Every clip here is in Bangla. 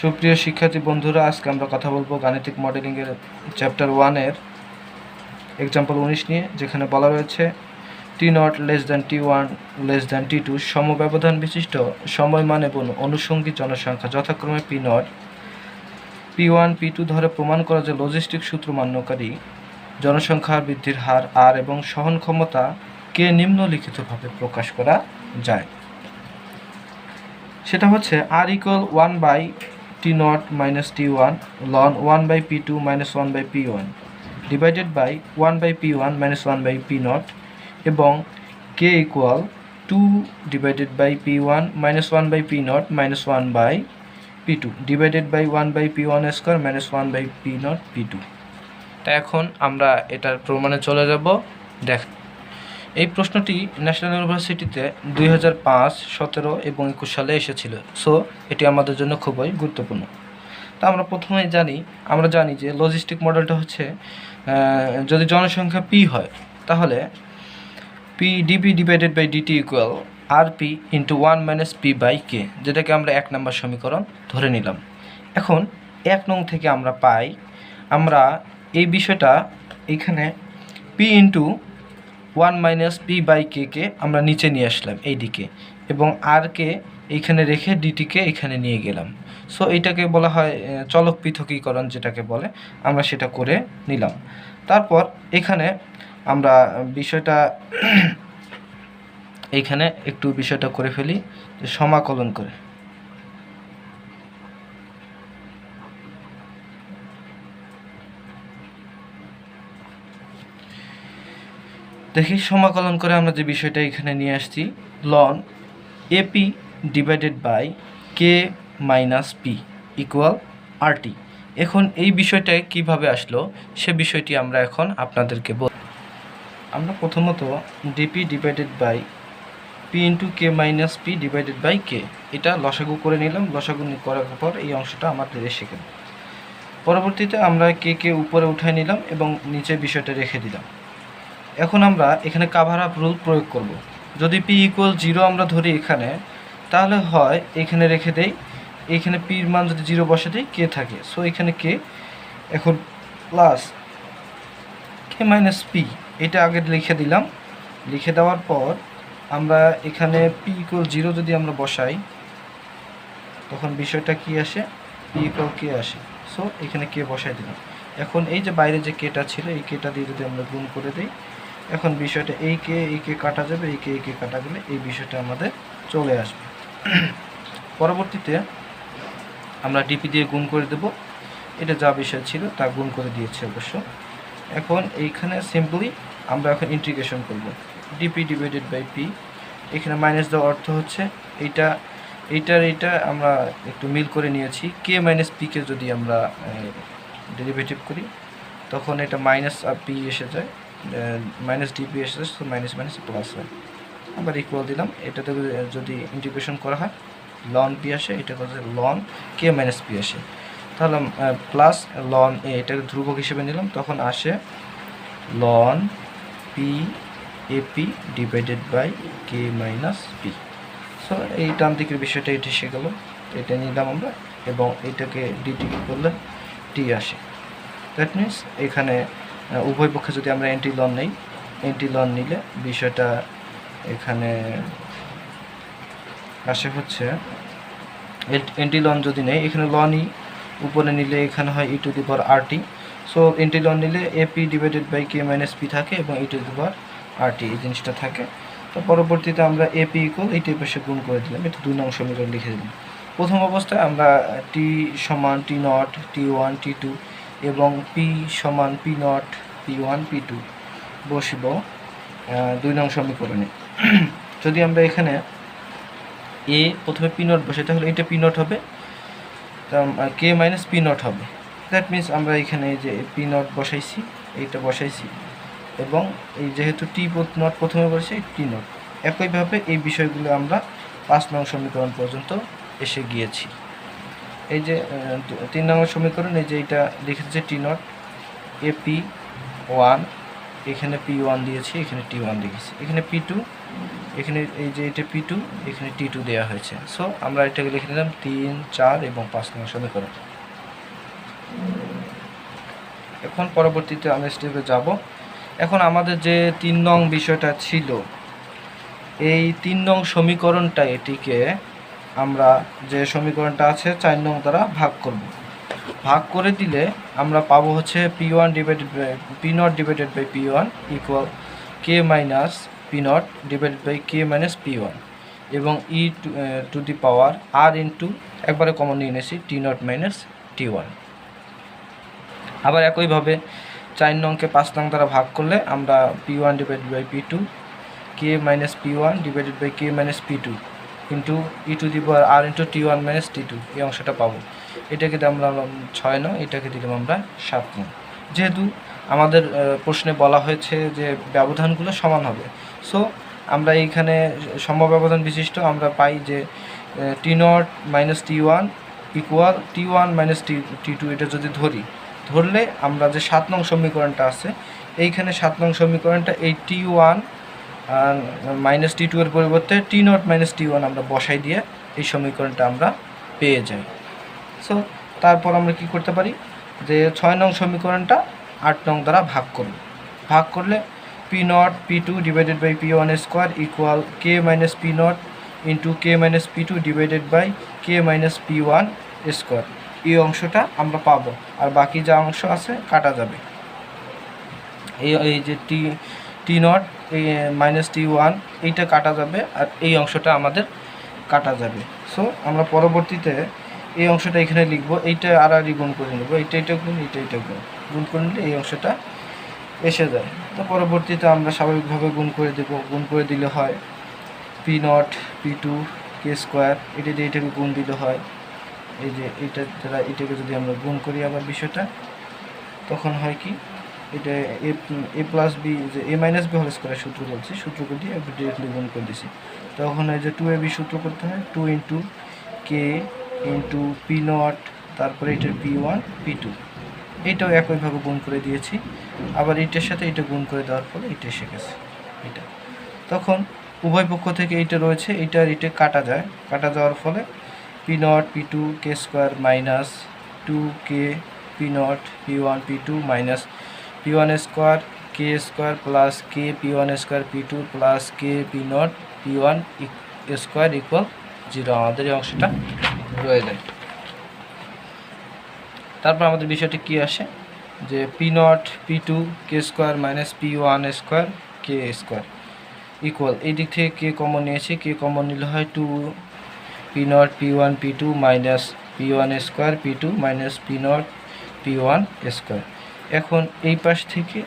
সুপ্রিয় শিক্ষার্থী বন্ধুরা, আজকে আমরা কথা বলব গাণিতিক মডেলিংয়ের চ্যাপ্টার ওয়ানের এক্সাম্পল উনিশ নিয়ে, যেখানে বলা রয়েছে t not less than t one less than t two সমব্যবধান বিশিষ্ট সময়মান এবং অনুষঙ্গী জনসংখ্যা, যথাক্রমে p not p one p two ধরে প্রমাণ করা যে লজিস্টিক সূত্র মান্যকারী জনসংখ্যার বৃদ্ধির হার আর এবং সহন ক্ষমতা কে নিম্নলিখিতভাবে প্রকাশ করা যায়। সেটা হচ্ছে R equal one by T naught minus T one ln one by P two minus one by P one divided by one by P one minus one by P naught এবং K equal to divided by P one minus one by P naught minus one by P two divided by one by P one square minus one by P naught P two তা এখন আমরা এটার প্রমাণে চলে যাব। দেখ এই প্রশ্নটি ন্যাশনাল ইউনিভার্সিটিতে দুই হাজার পাঁচ, সতেরো এবং একুশ সালে এসেছিল। সো এটি আমাদের জন্য খুবই গুরুত্বপূর্ণ। তা আমরা প্রথমে জানি, আমরা জানি যে লজিস্টিক মডেলটা হচ্ছে যদি জনসংখ্যা পি হয়, তাহলে p dp divided by dt equal r p into one minus p by k যেটাকে আমরা এক নম্বর সমীকরণ ধরে নিলাম। এখন, এক নং থেকে আমরা পাই, আমরা এই বিষয়টা এখানে p into one minus p by k আমরা নিচে নিয়ে আসলাম এই দিকে এবং আর কে এইখানে রেখে ডিটিকে এখানে নিয়ে গেলাম। সো এইটাকে বলা হয় চলক পৃথকীকরণ যেটাকে বলে, আমরা সেটা করে নিলাম। তারপর এখানে আমরা বিষয়টা এইখানে একটু বিষয়টা করে ফেলি সমাকলন করে। দেখি সমাকলন করে আমরা যে বিষয়টা এখানে নিয়ে আসছি। Ln ap divided by k minus p equal rt এখন এই বিষয়টায় কীভাবে আসলো, সে বিষয়টি আমরা এখন আপনাদেরকে বল আমরা প্রথমত dp divided by p into k minus p divided by k এটা লসাগু করে নিলাম, লসাগু করার পর এই অংশটা আমাদের এসে গেল। পরবর্তীতে আমরা কে কে উপরে উঠাই নিলাম এবং নিচে বিষয়টা রেখে দিলাম। এখন আমরা এখানে কাভার আপ রুল প্রয়োগ করব। যদি পি ইকুয়াল জিরো আমরা ধরি এখানে, তাহলে হয় এখানে রেখে দেই, এখানে পির মান যদি জিরো বসে দিই কে থাকে। সো এখানে কে এখন প্লাস কে মাইনাস পি এটা আগে লিখে দিলাম। লিখে দেওয়ার পর আমরা এখানে পি ইকুয়াল জিরো যদি আমরা বসাই, তখন বিষয়টা কি আসে? পি ইকুয়াল কে আসে। সো এখানে কে বসাই দিলাম। এখন এই যে বাইরে যে কেটা ছিল, এই কেটা দিয়ে যদি আমরা গুণ করে দিই এখন বিষয়টা এই কে এই কে কাটা যাবে, এই কে এই কে কাটা গেলে এই বিষয়টা আমাদের চলে আসবে। পরবর্তীতে আমরা ডিপি দিয়ে গুণ করে দেব। এটা যা বিষয় ছিল তা গুণ করে দিয়েছে অবশ্য। এখন এইখানে সিম্পলি আমরা এখন ইন্টিগ্রেশন করব। ডিপি ডিভাইডেড বাই পি এখানে মাইনাস দেওয়ার অর্থ হচ্ছে এইটা, এইটার এইটা আমরা একটু মিল করে নিয়েছি। কে মাইনাস পিকে যদি আমরা ডেরিভেটিভ করি, তখন এটা মাইনাস আর পি এসে যায়। মাইনাস ডিপি এসে যায় তো মাইনাস মাইনাস প্লাস হয়। আবার ইকুয়াল দিলাম, এটাতে যদি ইন্টিগ্রেশন করা হয় লন পি আসে, এটা হচ্ছে লন কে মাইনাস পি আসে। তাহলে প্লাস লন এ এটাকে ধ্রুবক হিসেবে নিলাম, তখন আসে ln p ap divided by k minus p so এই ডান দিকের বিষয়টা এটি এসে গেল, এটা নিলাম আমরা, এবং এটাকে ডিটি করলে টি আসে। দ্যাট মিনস এখানে উভয় পক্ষে যদি আমরা এন্টি লন নেই এন্টি লন নিলে বিষয়টা এখানে আসে হচ্ছে এন্টি লন যদি নেই, এখানে লনই উপরে নিলে এখানে হয় e to the power r t so anti ln নিলে ap divided by k minus p থাকে এবং ই টু দি পাওয়ার আর টি এই জিনিসটা থাকে। তো পরবর্তীতে আমরা এপি ইকুয়াল এই টাইপের সে গুণ করে দিলাম, এটা দুই নং সমীকরণ লিখে দিলাম। প্রথম অবস্থায় আমরা টি সমান t not t one t two এবং পি সমান p not p one p two বসিব। দুই নং সমীকরণে। যদি আমরা এখানে এ প্রথমে পি নট বসে তাহলে এটা পি নট হবে। কে মাইনাস পি নট হবে। দ্যাট মিন্স আমরা এখানে যে পি নট বসাইছি, এইটা বসাইছি। এবং এই যেহেতু টি নট প্রথমে বসে টি নট একইভাবে এই বিষয়গুলো আমরা পাঁচ নং সমীকরণ পর্যন্ত এসে গিয়েছি। এই যে তিন নম্বর সমীকরণ, এই যে এটা লিখেছে t not a p one এখানে পি ওয়ান দিয়েছি, এখানে টি ওয়ান দিয়েছি এখানে পি টু এখানে এই যে এটা পি টু এখানে টি টু দেওয়া হয়েছে। সো আমরা এটাকে লিখে নিলাম তিন, চার এবং পাঁচ নম্বর সমীকরণ। এখন পরবর্তীতে আমরা স্টেপে যাব। এখন আমাদের যে তিন নং বিষয়টা ছিল, এই তিন নং সমীকরণটা এটিকে আমরা যে সমীকরণটা আছে চার নং দ্বারা ভাগ করব। ভাগ করে দিলে আমরা পাবো হচ্ছে p one divided by p not divided by p one equal k minus p not divided by k minus p one এবং e to the power r into একবারে কমন নিয়ে নিয়েছি t not minus t one আবার একইভাবে চার নংকে পাঁচ নং দ্বারা ভাগ করলে আমরা p one divided by p two k minus p one divided by k minus p two into e to the power r into t one minus t two এই অংশটা পাবো। এটাকে দিলে আমরা ছয় নং, এটাকে দিলাম আমরা সাত নং। যেহেতু আমাদের প্রশ্নে বলা হয়েছে যে ব্যবধানগুলো সমান হবে। সো আমরা এইখানে সম্ভব ব্যবধান বিশিষ্ট, আমরা পাই যে t not minus t one equal t one minus t t two এটা যদি ধরি, ধরলে আমরা যে সাত নং সমীকরণটা আছে, এইখানে সাত নং সমীকরণটা এই t one minus t two এর পরিবর্তে t not minus t one আমরা বসাই দিয়ে এই সমীকরণটা আমরা পেয়ে যাই। সো তারপর আমরা কি করতে পারি? যে ছয় নং সমীকরণটা আট নং দ্বারা ভাগ করব। ভাগ করলে p not p two divided by p one square equal k minus p not into k minus p two divided by k minus p one square এই অংশটা আমরা পাবো, আর বাকি যা অংশ আছে কাটা যাবে। এই এই যে টি টি নট এই মাইনাস টি ওয়ান এইটা কাটা যাবে আর এই অংশটা আমাদের কাটা যাবে। সো আমরা পরবর্তীতে এই অংশটা এখানে লিখব, এইটা আর আর গুণ করে নেব, এইটা এটা গুণ, এইটা এটা গুণ। গুণ করে নিলে এই অংশটা এসে যায়। তো পরবর্তীতে আমরা স্বাভাবিকভাবে গুণ করে দেবো, গুণ করে দিলে হয় p not p two k square এটা দিয়ে এটাকে গুণ দিলে হয়। এই যে এটা দ্বারা এটাকে যদি আমরা গুণ করি আবার বিষয়টা, তখন হয় কি? এটা এ এ প্লাস বি যে এ মাইনাস বি হোল স্কোয়ারের সূত্র বলছি সূত্র করে দিয়ে একটু ডিরেক্টলি গুণ করে দিছি। তখন এই যে টু এ বি সূত্র করতে হয় two into k into p not তারপরে এটার পি ওয়ান পি টু এইটাও একইভাবে গুণ করে দিয়েছি। আবার এইটার সাথে এটা গুণ করে দেওয়ার ফলে এটা এসে গেছে, এটা। তখন উভয় পক্ষ থেকে এইটা রয়েছে এইটা আর এটা কাটা যায়। কাটা যাওয়ার ফলে p not p two k square minus two k p not p one p two minus p one square k square plus k p one square p two plus k p not p one square equal zero আমাদের এই অংশটা রয়ে যায়। তারপর আমাদের বিষয়টি কি আসে? যে p not p two k square minus p one square k square equal এই দিক থেকে কে কমন নিয়েছি। কে কমন নিলে হয় two p not p one p two minus p one square p two minus p not p one square এখন এই পাশ থেকে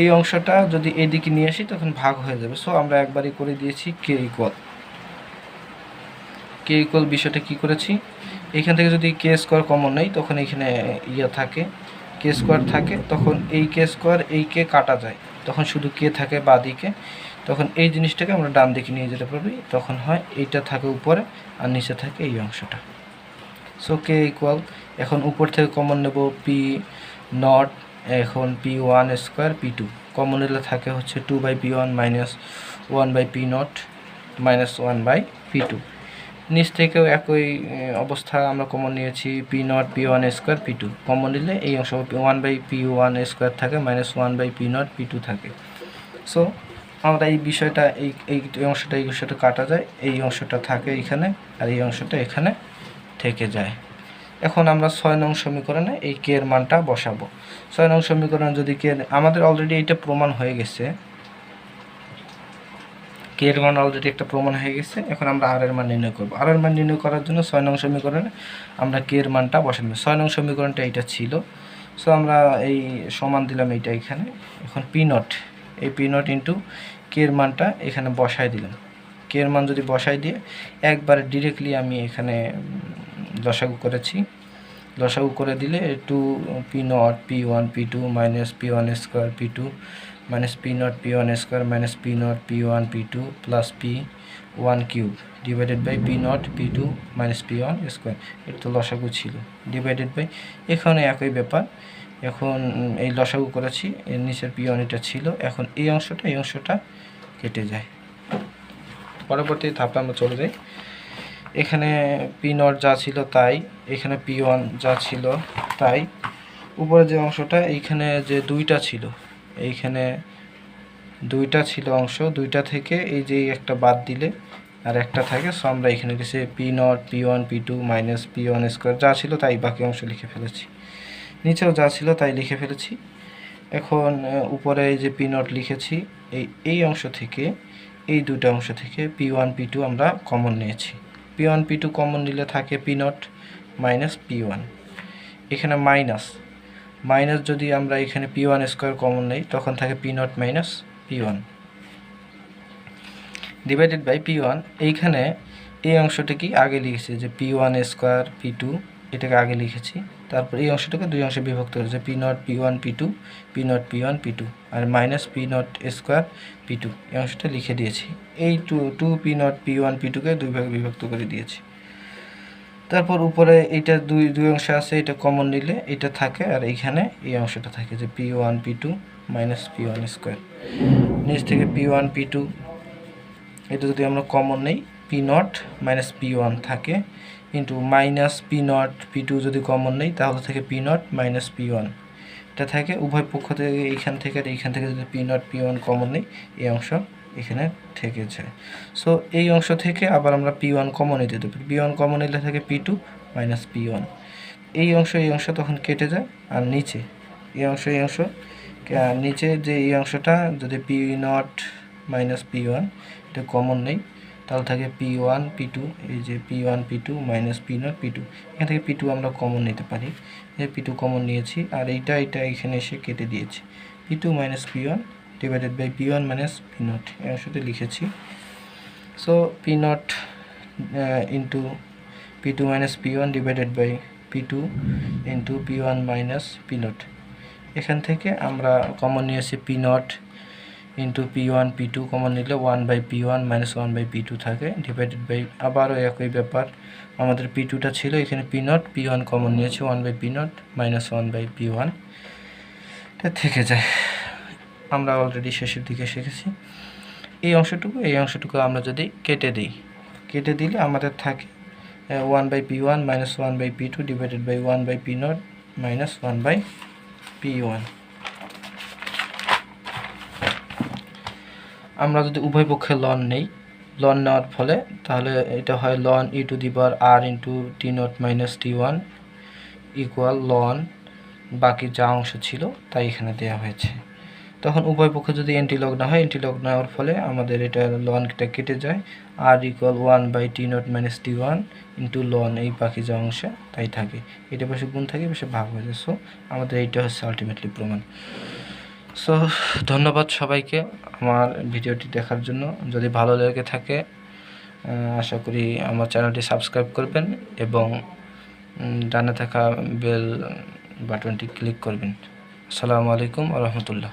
এই অংশটা যদি এদিকে নিয়ে আসি, তখন ভাগ হয়ে যাবে। সো আমরা একবারই করে দিয়েছি কে ইকুয়াল কে ইকুয়াল বিষয়টা কি করেছি? এখান থেকে যদি কে স্কোয়ার কমন নেই, তখন এখানে ইয়ে থাকে কে স্কোয়ার থাকে, তখন এই কে স্কোয়ার এই কে কাটা যায়। তখন শুধু কে থাকে বা দিকে তখন এই জিনিসটাকে আমরা ডান দিকে নিয়ে যেতে পারবি। তখন হয় এইটা থাকে উপরে, আর নিচে থাকে এই অংশটা। সো কে ইকুয়াল এখন উপর থেকে কমন নেব পি নট এখন p one square p two common নিলে থাকে হচ্ছে two by p one minus one by p not minus one by p two নিচ থেকেও একই অবস্থা আমরা কমন নিয়েছি p not p one square p two common নিলে এই অংশ one by p one square থাকে minus one by p not p two থাকে। সো আমরা এই বিষয়টা, এই এই অংশটা এই অংশটা কাটা যায়, এই অংশটা থাকে এখানে, আর এই অংশটা এখানে থেকে যায়। এখন আমরা ছয় নং সমীকরণে এই কে এর মানটা বসাবো। ছয় নং সমীকরণে যদি কে আমাদের অলরেডি এটা প্রমাণ হয়ে গেছে। কে এর মান অলরেডি একটা প্রমাণ হয়ে গেছে। এখন আমরা আর এর মান নির্ণয় করব। আর এর মান নির্ণয় করার জন্য ছয় নং সমীকরণে আমরা কে এর মানটা বসাবো। ছয় নং সমীকরণটা এইটা ছিল। সো আমরা এই সমান দিলাম এইটা এখানে। এখন পি নট এই পি নট ইন্টু কে এর মানটা এখানে বসাই দিলাম। কে এর মান যদি বসাই দিয়ে, একবারে ডিরেক্টলি আমি এখানে লসাগু করেছি। লসাগু করে দিলে two p not p one p two minus p one square p two minus p not p one square minus p not p one p two plus p one cube divided by p not p two minus p one square এটা তো লসাগু ছিল। ডিভাইডেড বাই এখানে একই ব্যাপার। এখন এই লসাগু করেছি, এর নিচের পি ওয়ান এটা ছিল। এখন এই অংশটা এই অংশটা কেটে যায়। পরবর্তী ধাপে আমরা চলে যাই। এখানে পি নট যা ছিল তাই, এখানে পি ওয়ান যা ছিল তাই। উপরে যে অংশটা, এইখানে যে দুইটা ছিল, এইখানে দুইটা ছিল অংশ, দুইটা থেকে এই যে একটা বাদ দিলে আর একটা থাকে। সো আমরা এখানে লিখেছি p not p one p two minus p one square যা ছিল তাই বাকি অংশ লিখে ফেলেছি। নিচেও যা ছিল তাই লিখে ফেলেছি। এখন উপরে এই যে পি নট লিখেছি, এই এই অংশ থেকে, এই দুটো অংশ থেকে পি ওয়ান পি টু আমরা কমন নিয়েছি। P one p two common নিলে থাকে p not minus p one এখানে মাইনাস মাইনাস যদি আমরা এখানে পি ওয়ান স্কোয়ার কমন নেই, তখন থাকে p not minus p one divided by p one এইখানে এই অংশটি কি? আগে লিখেছি যে p one square p two এটাকে আগে লিখেছি। তারপর এই অংশটাকে দুই অংশে বিভক্ত করেছে p not p one p two p not p one p two R minus p not square p two এই অংশটা লিখে দিয়েছি। এই two two p not p one p টুকে দুই ভাগে বিভক্ত করে দিয়েছি। তারপর উপরে এইটা দুই দুই অংশ আছে, এটা কমন নিলে এটা থাকে আর এইখানে এই অংশটা থাকে, যে p one p two minus p one square নিচ থেকে পি ওয়ান পি টু এটা যদি আমরা কমন নেই p not minus p one থাকে কিন্তু minus p not p two যদি কমন নেই, তাহলে থাকে p not minus p one এটা থাকে, উভয় পক্ষ থেকে এইখান থেকে আর এইখান থেকে যদি p not p one common নেই, এই অংশ এখানে থেকে যায় সো এই অংশ থেকে আবার আমরা পি ওয়ান কমন নিতে পারি। পি ওয়ান কমন নিলে থাকে p two minus p one এই অংশ এই অংশ তখন কেটে যায়, আর নিচে, এই অংশ এই অংশ নিচে যে এই অংশটা, যদি p not minus p one এটা কমন নেই তাহলে থাকে পি ওয়ান পি টু এই যে p one p two minus p not p two এখান থেকে পি টু আমরা কমন নিতে পারি। এই পি টু কমন নিয়েছি, আর এইটা এটা এখানে এসে কেটে দিয়েছি। P two minus p one divided by p one minus p not এই লিখেছি। So p not into p two minus p one divided by p two into p one minus p not এখান থেকে আমরা কমন নিয়েছি p not into p one p two common নিলে one by p one minus one by p two থাকে ডিভাইডেড বাই আবারও একই ব্যাপার। আমাদের পি টুটা ছিল এখানে p not p one common নিয়েছে one by p not minus one by p one এটা থেকে যায়। আমরা অলরেডি শেষের দিকে শিখেছি। এই অংশটুকু এই অংশটুকু আমরা যদি কেটে দিই, কেটে দিলে আমাদের থাকে one by p one minus one by p two divided by one by p not minus one by p one আমরা যদি উভয় পক্ষে লন নেই লন নেওয়ার ফলে তাহলে এটা হয় ln e to the power r into t not minus t one equal ln বাকি যা অংশ ছিল তাই এখানে দেওয়া হয়েছে। তখন উভয় পক্ষে যদি এন্টিলগ না হয় এন্টিলগ নেওয়ার ফলে আমাদের এটা লনটা কেটে যায় আর equal one by t not minus t one into ln এই বাকি যা অংশ তাই থাকে। এটা বেশি গুণ থাকে বেশি ভাগ হয়ে যায়। সো আমাদের এইটা হচ্ছে আলটিমেটলি প্রমাণ। সো ধন্যবাদ সবাইকে আমার ভিডিওটি দেখার জন্য। যদি ভালো লেগে থাকে আশা করি আমার চ্যানেলটি সাবস্ক্রাইব করবেন এবং ডানে থাকা বেল বাটনটি ক্লিক করবেন। আসসালামু আলাইকুম রহমতুল্লাহ।